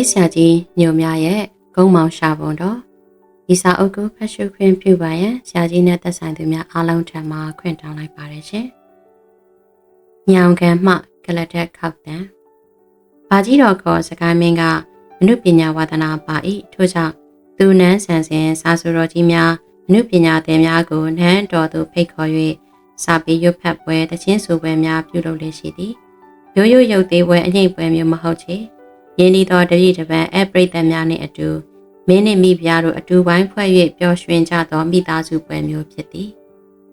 ရေးဆရာကြီးညိုများရဲ့ဂုံမောင်ရှာပုံတော်ဒီစာအုပ်ကိုဖတ်ရှုခွင့်ပြုပါရန်ဆရာကြီးနဲ့သက်ဆိုင်သူများအားလုံးထံမှခွင့်တောင်းလိုက်ပါတယ်ရှင်။ညောင်ခံမှကလတက်ခောက်တန်ဘာကြီးတော်ခေါ်စကိုင်းမင်းကအနုပညာဝါဒနာပါ၏ထို့ကြောင့်သူနန်းဆန်စင်စာဆိုတော်ကြီးများအနုပညာသင်များကိုနန်းတော်သို့ဖိတ်ခေါ်၍စာပေရွတ်ဖတ်ပွဲတခြင်းဆိုပွဲများပြုလုပ်လျက်ရှိသည်ရိုးရိုးရုပ်သေးပွဲအငိမ့်ပွဲမျိုးမဟုတ်ချေ ယင်းဒီတော်တတိတပံအပရိသတ်များနှင့်အတူမင်းနှင့်မိဖုရားတို့အတူပိုင်းဖွဲ့၍ပျော်ရွှင်ကြသောမိသားစုပွဲမျိုးဖြစ်သည်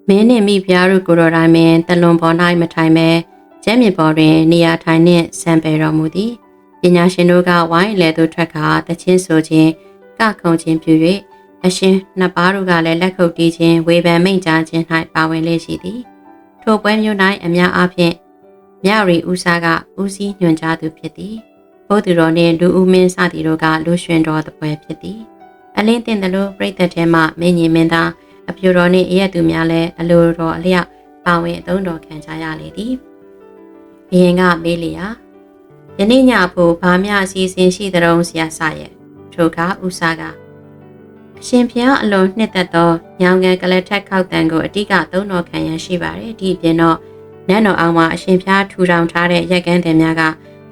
မင်းနှင့်မိဖုရားတို့ကိုယ်တော်တိုင်ပင်တလွန်ပေါ်၌မထိုင်ပဲကျမ်းမြေပေါ်တွင် နေရာထိုင်နှင့်စံပယ်တော်မူသည်ပညာရှင်တို့ကဝိုင်းလေသို့ထွက်ကာတခြင်းဆိုခြင်းကခုံခြင်းပြု၍အရှင်နှစ်ပါးတို့ကလည်းလက်ခုပ်တီးခြင်းဝေဖန်မိန့်ကြားခြင်း၌ပါဝင်လျက်ရှိသည်ထိုပွဲမျိုး၌အများအားဖြင့်မြရီဦးစားကဦးစီးညွှန်ကြားသူဖြစ်သည် ဘုသူတော်နှင့်လူဦးမင်းစသည်တို့ကလူရွှင်တော်တပွဲဖြစ်သည်အလင်းတင်တယ်လို့ပြိသက်ထဲမှမင်းကြီးမင်းသားအပြူတော်နှင့်အရက်သူများလည်းအလိုတော်အလျောက်ပါဝင်အသုံးတော်ခံကြရလေသည်ဘယင်ကမေးလျာယနေ့ညဖို့ဘာမျှအစီအစဉ်ရှိသတုံးဆရာဆရဲ့ထိုကဦးစားကအရှင်ဖျားအလွန်နှစ်သက်သောညောင်ငယ်ကလေးထက်ခောက်တန်ကိုအတိကသုံးတော်ခံရရှိပါတယ်ဒီအပြင်တော့နန်းတော်အောင်မှာအရှင်ဖျားထူထောင်ထားတဲ့ရက်ကန်းတင်များက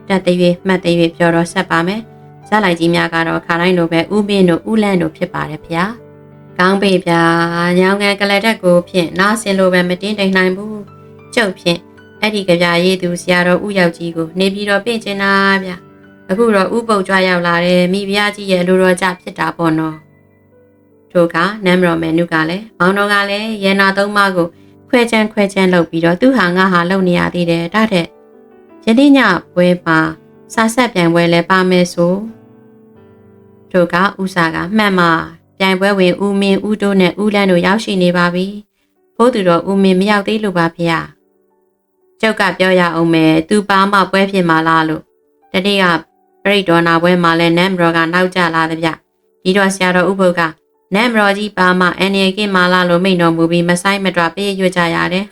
တက်သေး၍မှတ်သေး၍ပြောတော့ဆက်ပါမယ်ဇက်လိုက်ကြီးများကတော့ခါတိုင်းလိုပဲဥပင်းတို့ဥလန့်တို့ဖြစ်ပါတယ်ဗျာကောင်းပေဗျာညောင်ငယ်ကလေးတက်ကိုဖြင့်နားဆင်လိုပဲမတင်းတိမ်နိုင်ဘူးကျုပ်ဖြင့်အဲ့ဒီကြပြရေးသူဆရာတော်ဥယောက်ကြီးကိုနေပြီးတော့ပြင်ချင်တာဗျာအခုတော့ဥပုတ်ကြွရောက်လာတယ်မိဖုရားကြီးရဲ့လူတော်ကြဖြစ်တာပေါ့နော်ထိုကနမ်ရော်မယ်နုကလည်းမောင်တော်ကလည်းရန်နာသုံးပါးကိုခွဲချမ်းခွဲချမ်းလုပ်ပြီးတော့သူဟာငါဟာလုပ်နေရသေးတယ်ဒါတဲ့ ယနေ့ညပွဲပါစာဆက်ပြိုင်ပွဲလဲပါမယ်ဆိုထိုကဥစာကမှတ်မှပြိုင်ပွဲဝင်ဦးမင်းဦးတိုးနဲ့ဦးလန်းတို့ရောက်ရှိနေပါပြီဘိုးသူတော်ဦးမင်းမရောက်သေးလို့ပါဖေ။ကျုပ်ကပြောရအောင်မယ်သူပါမပွဲဖြစ်မှာလားလို့တနေ့ကပြိတော်နာပွဲမှာလဲနမ်ဘရောကနောက်ကျလာတဲ့ဗျဒီတော့ဆရာတော်ဥပုပ်ကနမ်ဘရောကြီးပါမအန်ရီကင်မာလာလို့မိန်တော်မူပြီးမဆိုင်မတွာပြေးရွကြရတယ်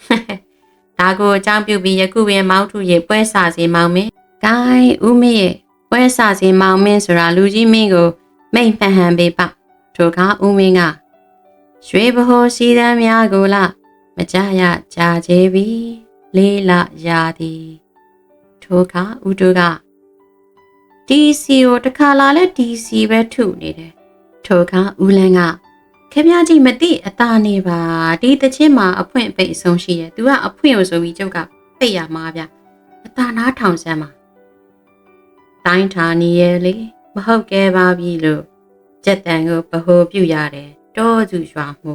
ဒါကိုအကြောင်းပြုပြီးယခုပင်မောင်းထုရေပွဲစာစီမောင်းမင်းဂိုင်းဦးမင်းရဲ့ပွဲစာစီမောင်းမင်းဆိုတာလူကြီးမင်းကိုမိတ်ဖန်ဟန်ပေးပါထိုကဦးမင်းကရွှေဘဟောစီတမ်းများကိုလာမကြရကြာချေပြီလေးလရာသည်ထိုကဦးတို့က DC ကိုတခါလာလဲ DC ပဲထုနေတယ်ထိုကဦးလန်းက ခင်ဗျားကြီးမသိအသာနေပါဒီတချင်းမှာအဖွင့်ပိတ်ဆုံးရှိတယ်သူကအဖွင့်ကိုဆိုပြီးကျုပ်ကပိတ်ရမှာဗျအသာနာထောင်ဆန်းမှာတိုင်းထာနေရဲ့လေမဟုတ်ကဲပါပြီလို့ကြက်တန်ကိုဗဟိုပြုရတယ်တောစုရွာမှု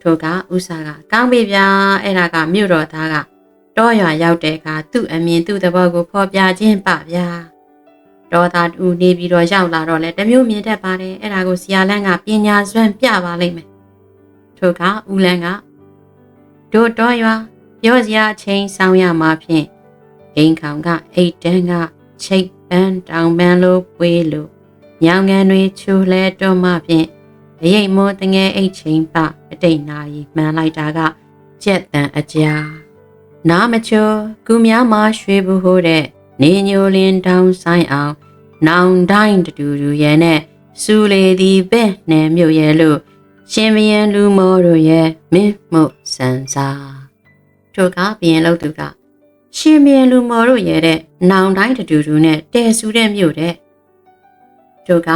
ထိုကဥစားကကောင်းပြီဗျာအဲ့ဒါကမြို့တော်သားကတောရွာရောက်တဲ့အခါသူ့အမြင်သူ့သဘောကိုဖော်ပြခြင်းပဗျာ ဒေါသတူနေပြီးတော့ရောက်လာတော့လဲတမျိုးမြင်တတ်ပါတယ်အဲ့ဒါကိုဆရာလန်းကပညာစွမ်းပြပါလိမ့်မယ်ထို့ကဦးလန်းကတို့တော်ရွာပြောစရာအချိန်ဆောင်ရမှာဖြင့်အိမ်ခေါင်ကအိတ်တန်းကချိတ်ပန်းတောင်ပန်းလိုပွေးလိုညောင်ငံတွေချူလဲတွန်းမှဖြင့်အရိပ်မိုးတငယ်အိတ်ချိန်ပအတိတ်နာရီမှန်လိုက်တာကကြက်တန်အကြာနားမချိုကူများမှာရွှေဘူးဟိုးတဲ့ နေညိုလင်းတောင်းဆိုင်အောင်နောင်တိုင်းတူတူရဲ့နဲ့စူလေသည်ပဲ့နယ်မြို့ရဲ့လို့ရှင်ဘရင်လူမောတို့ရဲ့မင်းမှုစံစားတို့ကဘရင်လို့သူကရှင်ဘရင်လူမောတို့ရဲ့တဲ့နောင်တိုင်းတူတူနဲ့တဲဆူတဲ့မြို့တဲ့တို့က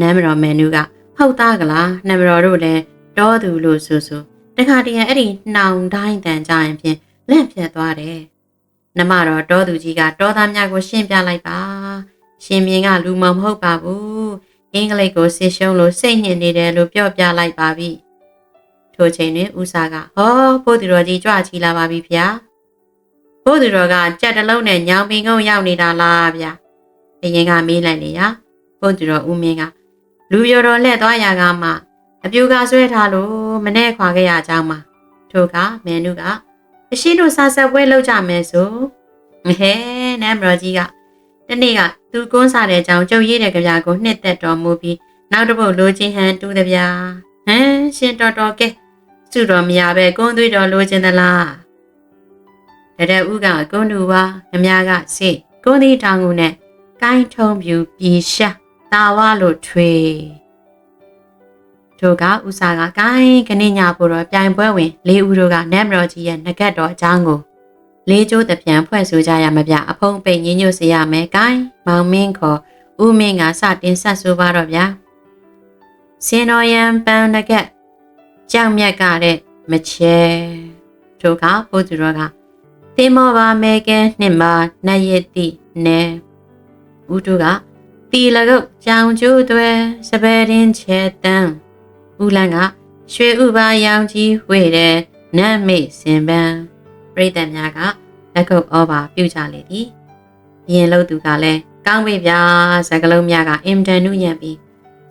နမ်းမတော်မန်နူကဟုတ်သားကလားနမ်းမတော်တို့လည်းတောသူလို့ဆိုဆိုတခါတည်းအဲ့ဒီနှောင်တိုင်းတန်ကြရင်ဖြင့်လက်ပြတ်သွားတယ် နမတော်တောသူကြီးကတောသားများကိုရှင်းပြလိုက်ပါရှင်မြင်းကလူမမဟုတ်ပါဘူးအင်္ဂလိပ်ကိုစစ်ရှုံးလို့စိတ်ညစ်နေတယ်လို့ပြောပြလိုက်ပါပြီထိုချိန်တွင်ဦးစာကဟောဘိုးသူတော်ကြီးကြွချီလာပါပြီဗျာဘိုးသူတော်ကကြက်တလုံးနဲ့ညောင်ပင်ကုန်းရောက်နေတာလားဗျာအရင်ကမေးလိုက်လေရာဘိုးသူတော်ဦးမင်းကလူပြတော်လက်သွားရာကမှအပြူကဆွဲထားလို့မနဲ့ခွာခဲ့ရကြောင်းမှာထိုကမန်နုက အရှိတို့စာဆက်ပွဲလုပ်ကြမယ်ဆိုဟဲနမ်ဘရကြီးကတနေ့ကသူကွန်းစားတဲ့အကြောင်းကြုံရည်တဲ့ကြပြာကိုနှစ်သက်တော်မူပြီးနောက်တစ်ပုတ်လိုချင်ဟန်တူးတဲ့ဗျာဟမ်ရှင်တော်တော်ကဲစုတော်မရပဲကွန်းသွေးတော်လိုချင်သလားတတဲ့ဦးကကွန်းတူပါငမကစေကွန်းသီးတောင်ကူနဲ့ကကိုင်းထုံးပြူပြေရှာတာဝလို့ထွေ တို့ကဥစားကကိုင်းခဏညဖို့တော့ပြိုင်ပွဲဝင်လေးဦးတို့ကနတ်မတော်ကြီးရဲ့ငကတ်တော်အကြောင်းကိုလေးကျိုးတပြန်ဖွဲ့ဆိုကြရမပြအဖုံးပိတ်ညညွတ်စေရမယ်ကိုင်းမောင်မင်းခေါ်ဦးမင်းကစတင်ဆက်ဆိုပါတော့ဗျာစင်တော်ရန်ပန်းငကတ်ကြောက်မြက်ကတဲ့မချဲတို့ကဘုသူတော်ကတင်မောပါမဲကဲနှစ်မှာနတ်ရည်တိနဲဦးတို့ကတီလကုတ်ကြောင်ကျိုးသွဲစပယ်ရင်ချဲတန်း ဦးလန်းကရွှေဥပါရောင်ကြီးဝေတဲ့နတ်မိတ်စင်ပန်းပရိသတ်များကလက်ကုပ်ဩဘာပြုကြလေသည်ရင်လို့သူကလည်းကောင်းပြီဗျာစကလုံးများကအင်တန်နုညံ့ပြီး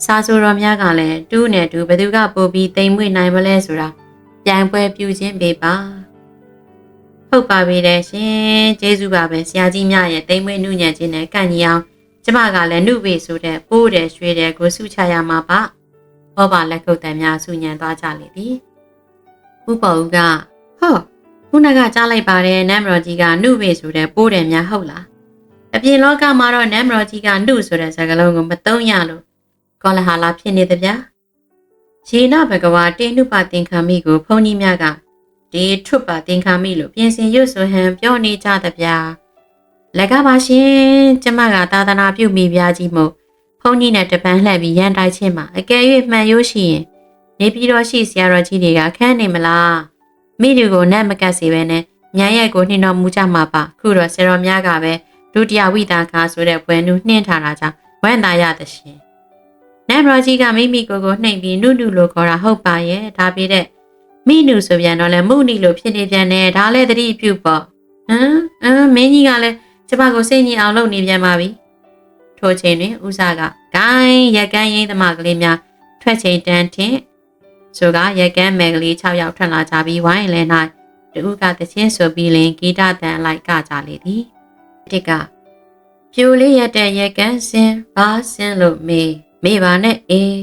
စာဆိုတော်များကလည်းတူးနဲ့တူဘသူကပို့ပြီးတိမ်မွေ့နိုင်မလဲဆိုတာပြိုင်ပွဲပြုခြင်းပေးပါဟုတ်ပါပြီတဲ့ရှင်ကျေးဇူးပါပဲဆရာကြီးများရဲ့တိမ်မွေ့နုညံ့ခြင်းနဲ့ကန့်ညီအောင်ကျမကလည်းနှုတ်ပေဆိုတဲ့ပိုးတယ်ရွှေတယ်ကိုစုချရမှာပါ ဟောပါလက်ကုပ်တန်များစုညံသွားကြလေသည်ဥပဦးကဟောခုနကကြားလိုက်ပါတယ်နမ်မတော်ကြီးကနှုတ်ပေဆိုတဲ့ပိုးတယ်များဟုတ်လားအပြင်လောကမှာတော့နမ်မတော်ကြီးကနှုတ်ဆိုတဲ့စကားလုံးကိုမသုံးရလို့ကောလဟာလာဖြစ်နေသဗျာရေနဘဂဝါတေနုပသင်္ခါမိကိုဘုန်းကြီးများကဒီထွတ်ပါသင်္ခါမိလို့ပြင်ဆင်ရွတ်ဆိုဟန်ပြောနေကြသဗျာလက်ကပါရှင်ကျမကသာသနာပြုမိပြကြီးမို့ ဖုန်းကြီးနဲ့တပန်းလှည့်ပြီးရန်တိုက်ချင်းမှာအကယ်၍မှန်ရိုးရှိရင်နေပြည်တော်ရှိဆရာတော်ကြီးတွေကခန်းနေမလားမိသူကိုနတ်မကတ်စေပဲနဲ့ညံရက်ကိုနှင်းတော်မူကြမှာပါခုတော့ဆရာတော်များကပဲဒုတိယဝိတာကာဆိုတဲ့ဘွယ်နုနှင်းထားတာကြောင့်ဝမ်းသာရသရှင်နတ်ရောကြီးကမိမိကိုယ်ကိုနှိမ်ပြီးနုနုလို့ခေါ်တာဟုတ်ပါရဲ့ဒါပြတဲ့မိနုဆိုပြန်တော့လဲမုနီလို့ဖြစ်နေပြန်တယ်ဒါလည်းသတိပြုပေါ့ဟမ်အမ်မင်းကြီးကလည်းကျမကိုစိတ်ညစ်အောင်လုပ်နေပြန်ပါပြီ ထိုချိန်တွင်ဦးစားကဂိုင်းရက်ကန်းရင်းသမားကလေးများထွက်ချိန်တန်းထင်ဆိုကရက်ကန်းမယ်ကလေး6ယောက်ထွက်လာကြပြီးဝိုင်းလဲ၌တူကတချင်းဆိုပြီးလင်ဂီတတန်လိုက်ကကြလေသည်တစ်ကပြိုလေးရတဲ့ရက်ကန်းစင်ဘာစင်လို့မေးမေးပါနဲ့အေး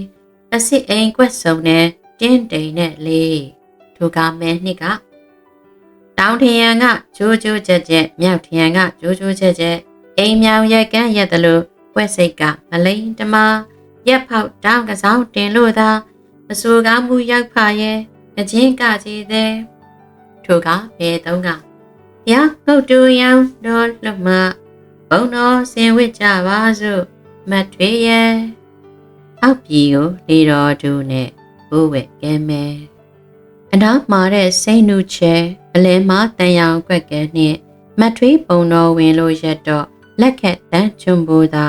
အစ်စ်အိမ်ကွက်စုံနဲ့တင်းတိန်နဲ့လေးထိုကမဲနှစ်ကတောင်ထရန်ကဂျိုးဂျိုးကြက်ကြက်မြောက်ထရန်ကဂျိုးဂျိုးကြက်ကြက်အိမ်မြောင်ရက်ကန်းရက်တယ်လို့ ပွဲစိတ်ကမလိန်တမရက်ဖောက်တောင်းကစားတင်လို့သာအဆူကားမှုရောက်ဖာရဲ့အချင်းကကြီးတဲ့ထိုကဘယ်တုံးကရငုတ်တူရောင်တော်လွတ်မဘုံတော်ဆင်ဝစ်ကြပါစို့မတ်ထွေရဲ့အောက်ပြည်ကိုလေတော်သူနဲ့ဘိုးဝဲကဲမဲအနားမှာတဲ့စိတ်နုချဲအလဲမှာတန်ရောင်ကွက်ကဲနှင့်မတ်ထွေးပုံတော်ဝင်လို့ရက်တော့ လက်ခက်တန်းချွန်ပိုးသာ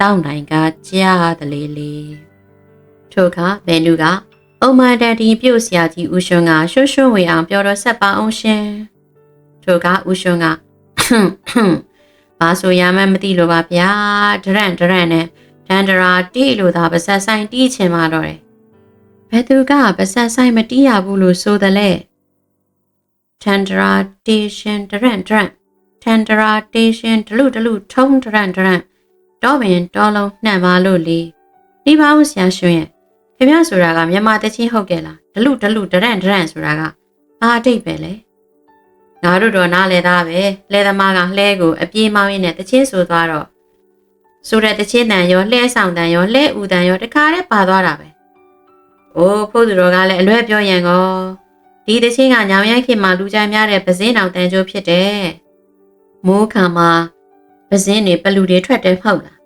တောင်းနိုင်ကကြားတလေလေထိုအခါဘယ်လူကအုံမတန်တီပြုတ်ဆရာကြီးဦးရွှွန်းကရွှွှွှွှဝေအောင်ပြောတော့ဆက်ပါအောင်ရှင်ထိုကဦးရွှွန်းကဘာဆိုရမှန်းမသိလို့ပါဗျာဒရန့်ဒရန့်နဲ့ဒန်ဒရာတီလို့သာပါဆက်ဆိုင်တီးချင်မှတော့တယ်ဘယ်သူကပါဆက်ဆိုင်မတီးရဘူးလို့ဆိုတယ်လေဒန်ဒရာတေရှင်ဒရန့်ဒရန့် ဒန်ဒရာတေရှင်ဒလူဒလူထုံးဒရန့်ဒရန့်တော့ပင်တော်လုံးနှံ့ပါလို့လေဒီပါဦးဆရာရွှွန်းရဲ့ခင်ဗျားဆိုတာကမြန်မာတချင်းဟုတ်ကဲ့လားဒလူဒလူဒရန့်ဒရန့်ဆိုတာကဘာအတိတ်ပဲလဲငါတို့တော့နားလဲသားပဲလဲသမားကလှဲကိုအပြေးမောင်းရင်းနဲ့တချင်းဆိုသွားတော့ဆိုတဲ့တချင်းတန်ရောလှဲဆောင်တန်ရောလှဲဦးတန်ရောတခါတည်းပါသွားတာပဲ။အိုးဖို့သူတော်ကလည်းအလွဲပြောရန်ကောဒီတချင်းကညောင်ရိုက်ခင်မှာလူကြိုင်များတဲ့ပဇင်းအောင်တန်ကြိုးဖြစ်တယ်။ မိုးခံမှာပဇင်းတွေပလူတွေထွက်တယ်မဟုတ်လား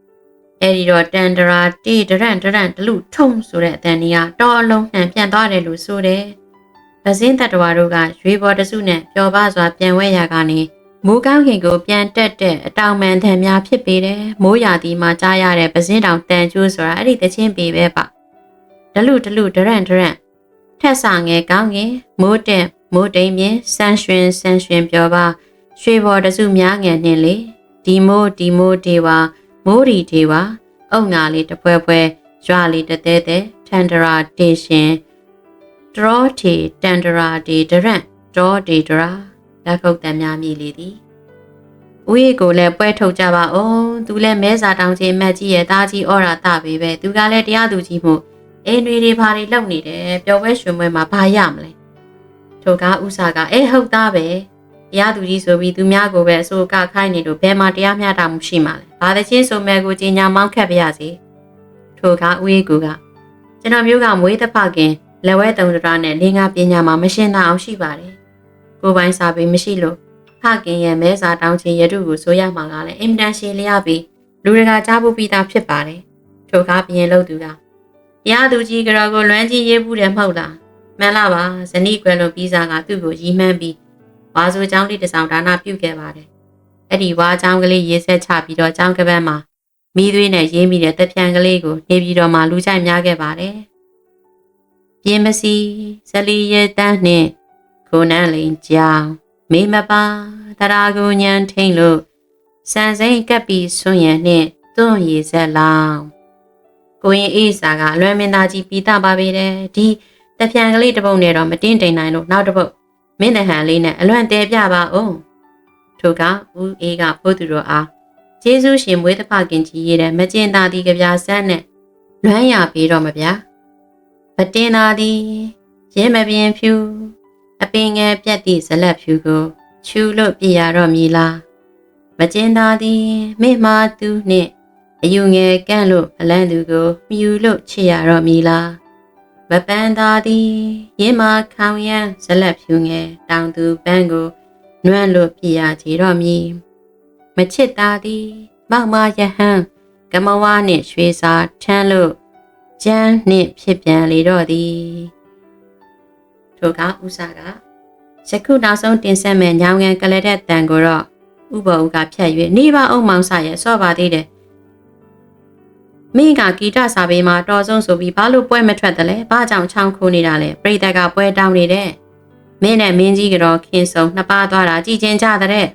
။အဲဒီတော့တန်တရာတီဒရန့်ဒရန့်ဒလူထုံဆိုတဲ့အတန်ကြီးကတော်အလုံးနှံပြန်သွားတယ်လို့ဆိုတယ်။ပဇင်းတတဝါတို့ကရွေပေါ်တစုနဲ့ပျော်ပါစွာပြန်ဝဲရကနေမိုးကောင်းခင်ကိုပြန်တက်တဲ့အတောင်မှန်ထံများဖြစ်ပေတယ်မိုးရာသီမှာကြားရတဲ့ပစင်းတောင်တန်ကျိုးဆိုတာအဲ့ဒီတချင်းပေပဲပါဒလူဒလူဒရန့်ဒရန့်ထက်ဆာငယ်ကောင်းငယ်မိုးတက်မိုးတိမ်မြင်ဆန်းရွှင်ဆန်းရွှင်ပြောပါ ရွှေဘော်တစုများငယ်နှင်းလေဒီမိုးဒီမိုးဒေဝမိုးရီဒေဝအုတ်ငါလေးတပွဲပွဲရွာလေးတသေးသေးထန်ဒရာဒေရှင်ဒရောတီတန်ဒရာဒီဒရန့်ဒေါ်ဒီဒရာလက်ခုပ်တံများမြည်လေသည်ဦးရီကိုလည်းပွဲထုတ်ကြပါအောင်သူလည်းမဲစာတောင်ချင်းမက်ကြီးရဲ့သားကြီးဩရာတပေပဲသူကလည်းတရားသူကြီးမှုအိမ်တွေတွေဘာတွေလုပ်နေတယ်ပျော်ပွဲရွှင်ပွဲမှာဘာရမလဲထိုကားဥစားကအဲဟုတ်သားပဲ တရားသူကြီးဆိုပြီးသူများကိုပဲအစိုးကခိုင်းနေလို့ဘယ်မှာတရားမျှတမှုရှိမှာလဲဘာသချင်းဆိုမဲ့ကိုကြီးညာမောင်းခတ်ပြရစီထိုကဦးရေးကူကကျွန်တော်မျိုးကမွေးတဖခင်လက်ဝဲတုံတရနဲ့လင်းကားပညာမှာမရှင်းတာအောင်ရှိပါတယ်ကိုပိုင်စာပေမရှိလို့ဖခင်ရဲ့မဲစာတောင်းချင်ရတုကိုဆိုရမှာကလည်းအင်တန်ရှည်လျပြီးလူတွေကကြားဖို့ပြီးသားဖြစ်ပါတယ်ထိုကပြင်လို့သူကတရားသူကြီးကြော်ကိုလွမ်းကြီးရေးဘူးတယ်မဟုတ်လားမှန်လားပါဇနီးကွယ်လွန်ပြီးစားကသူ့ကိုရီးမှန်းပြီး ဝါဆိုချောင်းလေးတစ်ဆောင်ဒါနပြုခဲ့ပါတယ်။အဲ့ဒီဝါချောင်းကလေးရေဆက်ချပြီးတော့ချောင်းကပတ်မှာမိသွေးနဲ့ရေးမိတဲ့တပြံကလေးကိုနေပြီးတော့မှလူကြိုက်များခဲ့ပါတယ်။ပြင်းမစီဇလီရဲ့တန်းနဲ့ကိုနန်းလိန်ကြောင်မေမပါတရာကိုညံထိန်လို့စံစိမ့်ကပ်ပြီးဆွံ့ရံနဲ့သွန့်ရည်ဆက်လောင်းကိုရင်အေးစာကအလွန်မင်းသားကြီးပီတာပါပေတယ်ဒီတပြံကလေးတစ်ပုတ်နဲ့တော့မတင်းတိမ်နိုင်လို့နောက်တစ်ပုတ် မင်းနဲ့ဟန်လေးနဲ့အလွန်တဲပြပါဦးထိုကဦးအေးကဖို့သူတော်အားကျေးဇူးရှင်မွေးတဖခင်ကြီးရဲ့မကျင်သာဒီကြပြဆန်းနဲ့လွမ်းရပြီးတော့မဗျာပတင်သာဒီရင်းမပြင်းဖြူအပင်ငယ်ပြက်သည့်ဇလက်ဖြူကိုချူလို့ပြရတော့မည်လားမကျင်သာဒီမိမသူနှင့်အယူငယ်ကန့်လို့အလန်းသူကိုမြူလို့ချစ်ရတော့မည်လားမ ပန်းသာသည်ရင်းမခေါင်ရန်ဇလက်ဖြူငယ်တောင်သူပန်းကိုနွမ်းလို့ပြရကြတော့မည်မချစ်သာသည်မောက်မယဟန်ကမဝါနှင့်ရွှေစာထမ်းလို့ကျန်းနှင့်ဖြစ်ပြန်လေတော့သည်ထိုကဥစားကယခုနောက်ဆုံးတင်ဆက်မဲ့ညောင်ငံကလေးတဲ့တန်ကိုတော့ဥပဦးကဖြတ်၍နေပါအောင်မောင်ဆရဲ့ဆော့ပါသေးတယ် မင်းကဂီတစာပေမှာတော်ဆုံးဆိုပြီးဘာလို့ပွဲမထွက်တယ်လဲဘာကြောင့်ချောင်းခိုးနေတာလဲပြိတက်ကပွဲတောင်းနေတဲ့မင်းနဲ့မင်းကြီးကတော့ခင်းဆုံနှစ်ပါးသွားတာကြည်ကျင်ကြတဲ့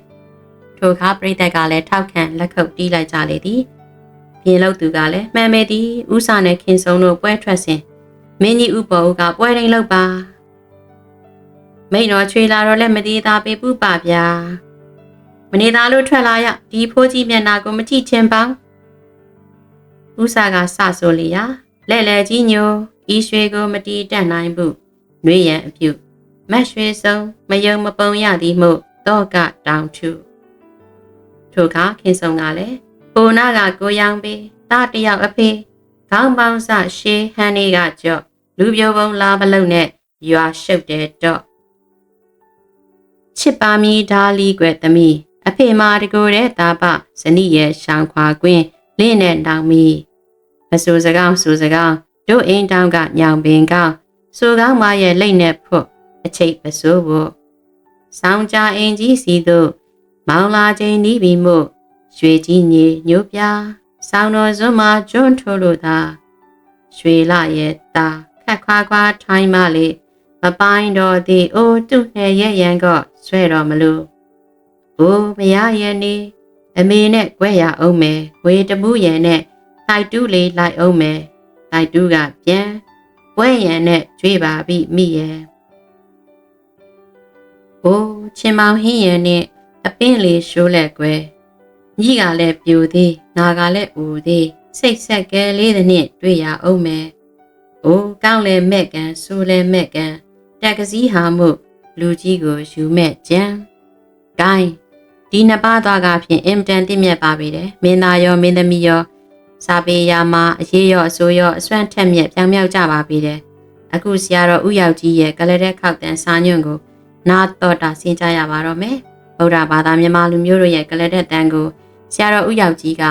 ထိုအခါပြိတက်ကလည်းထောက်ခံလက်ခုပ်တီးလိုက်ကြလေသည်ပြင်လို့သူကလည်းမှန်မယ်သည်ဥစာနဲ့ခင်းဆုံတို့ပွဲထွက်စဉ်မင်းကြီးဥပေါ်ဦးကပွဲရင်းလောက်ပါမိန်တော်ချွေလာတော့လည်းမသေးသားပေးပူပါဗျာမနေသားလို့ထွက်လာရဒီဖိုးကြီးမျက်နာကိုမကြည့်ချင်ပါ ဥစာကစဆိုလျာလဲ့လဲကြီးညိုဤရွှေကိုမတီးတက်နိုင်ဘူးနှွေးရန်အပြုမတ်ရွှေဆုံးမယုံမပုံရသည်မို့တော့ကတောင်ထုထိုကခင်ဆောင်ကလည်းပိုနာကကိုရောင်ပေးတာတယောက်အဖေခေါင်းပေါင်းစရှေးဟန်နေကကြော့လူပြိုပုံလာမလုံနဲ့ရွာရှုပ်တဲ့တော့ချစ်ပါမီဓာလီကွယ်သမီးအဖေမာတကိုတဲ့တာပဇနီးရဲ့ရှောင်းခွာကွင်းလင့်နဲ့တောင်မီ မဆူစကောင်းဆူစကောင်းတို့အိမ်တောင်ကညောင်ပင်ကောင်းဆူကောင်းမရဲ့လိတ်နဲ့ဖွတ်အချိတ်ပစိုးဖို့ဆောင်းကြအိမ်ကြီးစီတို့မောင်လာချိန်နီးပြီမို့ရွှေကြီးညေညို့ပြဆောင်းတော်စွန်းမှာကျွန်းထိုးလို့သာရွှေလရဲ့တာခက်ခွာခွာထိုင်းမလေးမပိုင်းတော့သည်အိုးသူ့နဲ့ရဲ့ရန်ကဆွဲတော်မလို့အိုးမရရဲ့နေအမေနဲ့ကွဲရအောင်မယ်ဝေတမှုရန်နဲ့ တိုက်တူးလေးလိုက်အောင်မယ်တိုက်တူးကပြန်ကွဲရန်နဲ့ကြွေးပါပြီမိရဲ့အိုးချင်မောင်ဟင်းရန်နဲ့အပင်းလေးရှိုးလက်ကွယ်ညီကလည်းပြိုသေးငါကလည်းဦးသေးစိတ်ဆက်ကဲလေးတဲ့နဲ့တွေ့ရအောင်မယ်အိုးကောင်းလဲမဲ့ကန်ဆိုးလဲမဲ့ကန်တက်ကစည်းဟာမှုလူကြီးကိုယူမဲ့ကြံဂိုင်းဒီနှစ်ပါးသွားကဖြင့်အင်တန်တင့်မြတ်ပါပေတယ်မင်းသားရောမင်းသမီးရော စာပေရာမှာအရေးရောအစိုးရောအစွမ်းထက်မြက်ပြောင်မြောက်ကြပါပေတယ်အခုဆရာတော်ဥယောက်ကြီးရဲ့ကလတဲ့ခောက်တန်စာညွန့်ကိုနာတော်တာဆင်ကြရပါတော့မယ်ဗုဒ္ဓဘာသာမြန်မာလူမျိုးတို့ရဲ့ကလတဲ့တန်ကိုဆရာတော်ဥယောက်ကြီးက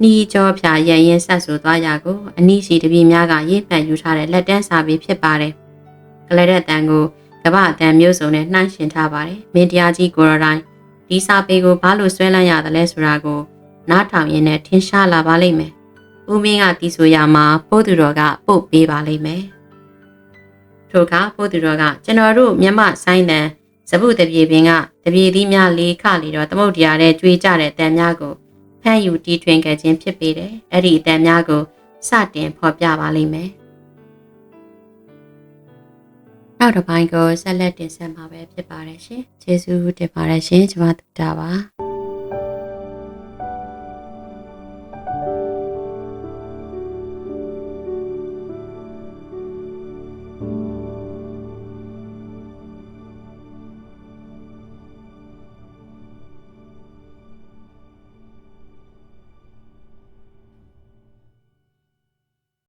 နှီးကြောဖြာရရင်ဆက်ဆိုသွားရကိုအနီးစီတပည့်များကရေးမှန်ယူထားတဲ့လက်တန်းစာပေဖြစ်ပါတယ်ကလတဲ့တန်ကိုကပ္ပအတန်မျိုးစုံနဲ့နှိုင်းရှင်ထားပါတယ်မင်းတရားကြီးကိုရတိုင်းဒီစာပေကိုဘာလို့ဆွဲလန်းရတယ်လဲဆိုတာကို နားထောင်ရင်းနဲ့ထင်ရှားလာပါလိမ့်မယ်။ဦးမင်းကတီဆိုရမှာပို့သူတော်ကပို့ပေးပါလိမ့်မယ်။ထိုကပို့သူတော်ကကျွန်တော်တို့မြမဆိုင်တန်ဇဗုတပြေပင်ကတပြေသီးများလေးခလီတော့သမုတ်တရားတဲ့ကြွေးကြတဲ့တန်များကိုဖမ်းယူတီးထွင်ခဲ့ခြင်းဖြစ်ပေတယ်။အဲ့ဒီအတန်များကိုစတင်ဖော်ပြပါလိမ့်မယ်။နောက်တစ်ပိုင်းကိုဆက်လက်တင်ဆက်မှာပဲဖြစ်ပါတယ်ရှင်။ကျေးဇူးတင်ပါတယ်ရှင်။ကျွန်မတို့တာပါ။